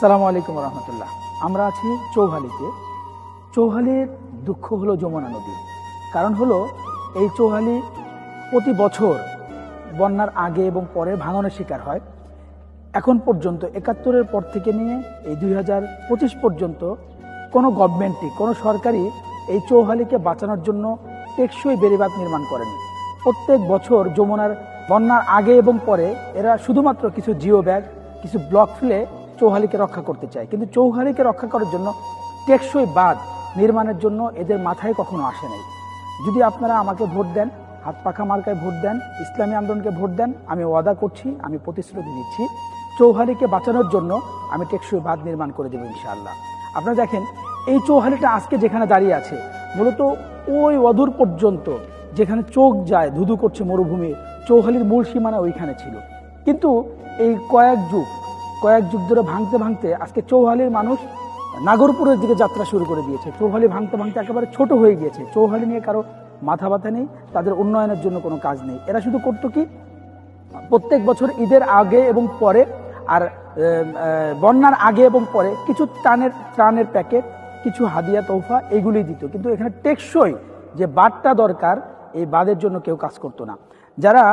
সালামু আলাইকুম রহমতুল্লাহ। আমরা আছি চৌহালিতে। চৌহালির দুঃখ হলো যমুনা নদী। কারণ হলো, এই চৌহালি প্রতি বছর বন্যার আগে এবং পরে ভাঙনের শিকার হয়। এখন পর্যন্ত একাত্তরের পর থেকে নিয়ে এই দুই হাজার পঁচিশ পর্যন্ত কোনো গভর্নমেন্টই, কোনো সরকারই এই চৌহালিকে বাঁচানোর জন্য টেকসই বেড়িবাঁধ নির্মাণ করেনি। প্রত্যেক বছর যমুনার বন্যার আগে এবং পরে এরা শুধুমাত্র কিছু জিও ব্যাগ, কিছু ব্লক ফেলে চৌহালিকে রক্ষা করতে চায়। কিন্তু চৌহালিকে রক্ষা করার জন্য টেকসই বাঁধ নির্মাণের জন্য এদের মাথায় কখনো আসে নাই। যদি আপনারা আমাকে ভোট দেন, হাত পাখা মার্কায় ভোট দেন, ইসলামী আন্দোলনকে ভোট দেন, আমি ওয়াদা করছি, আমি প্রতিশ্রুতি দিচ্ছি, চৌহালিকে বাঁচানোর জন্য আমি টেকসই বাঁধ নির্মাণ করে দেবো ইনশাআল্লাহ। আপনারা দেখেন, এই চৌহালিটা আজকে যেখানে দাঁড়িয়ে আছে, মূলত ওই অদূর পর্যন্ত যেখানে চোখ যায়, ধুধু করছে মরুভূমি, চৌহালির মূল সীমানা ওইখানে ছিল। কিন্তু এই কয়েক যুগ কয়েক যুগ ধরে ভাঙতে ভাঙতে আজকে চৌহালির মানুষ নাগরপুরের দিকে যাত্রা শুরু করে দিয়েছে। চৌহালি ভাঙতে ভাঙতে একেবারে ছোট হয়ে গিয়েছে। চৌহালি নিয়ে কারও মাথা ব্যথা নেই, তাদের উন্নয়নের জন্য কোনো কাজ নেই। এরা শুধু করতো কি? প্রত্যেক বছর ঈদের আগে এবং পরে আর বন্যার আগে এবং পরে কিছু ত্রাণের ত্রাণের প্যাকেট, কিছু হাদিয়া তৌফা এগুলি দিত। কিন্তু এখানে টেকসই যে বাদটা দরকার, এই বাদের জন্য কেউ কাজ করতো না। যারা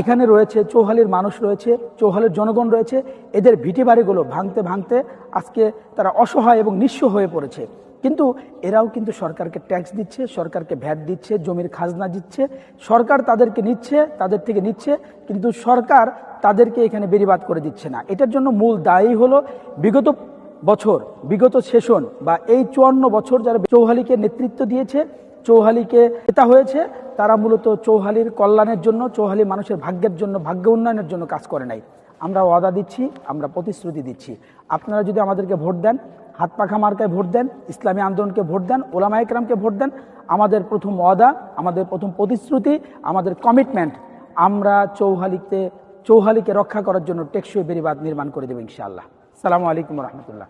এখানে রয়েছে, চৌহালির মানুষ রয়েছে, চৌহালির জনগণ রয়েছে। এদের ভিটে বাড়িগুলো ভাঙতে ভাঙতে আজকে তারা অসহায় এবং নিঃস্ব হয়ে পড়েছে। কিন্তু এরাও কিন্তু সরকারকে ট্যাক্স দিচ্ছে, সরকারকে ভ্যাট দিচ্ছে, জমির খাজনা দিচ্ছে। সরকার তাদেরকে নিচ্ছে, তাদের থেকে নিচ্ছে, কিন্তু সরকার তাদেরকে এখানে বেরিবাদ করে দিচ্ছে না। এটার জন্য মূল দায়ী হলো বিগত বছর, বিগত সেশন বা এই চুয়ান্ন বছর যারা চৌহালিকে নেতৃত্ব দিয়েছে চৌহালিকে এটা হয়েছে, তারা মূলত চৌহালির কল্যাণের জন্য, চৌহালি মানুষের ভাগ্যের জন্য, ভাগ্য উন্নয়নের জন্য কাজ করে নাই। আমরা ওয়াদা দিচ্ছি, আমরা প্রতিশ্রুতি দিচ্ছি। আপনারা যদি আমাদেরকে ভোট দেন, হাত পাখা মার্কায় ভোট দেন, ইসলামী আন্দোলনকে ভোট দেন ওলামা একরামকে ভোট দেন, আমাদের প্রথম ওয়াদা, আমাদের প্রথম প্রতিশ্রুতি, আমাদের কমিটমেন্ট, আমরা চৌহালিতে, চৌহালিকে রক্ষা করার জন্য টেকসই বেরিবাদ নির্মাণ করে দেবো ইনশাআল্লাহ। সালামু আলাইকুম রহমতুল্লাহ।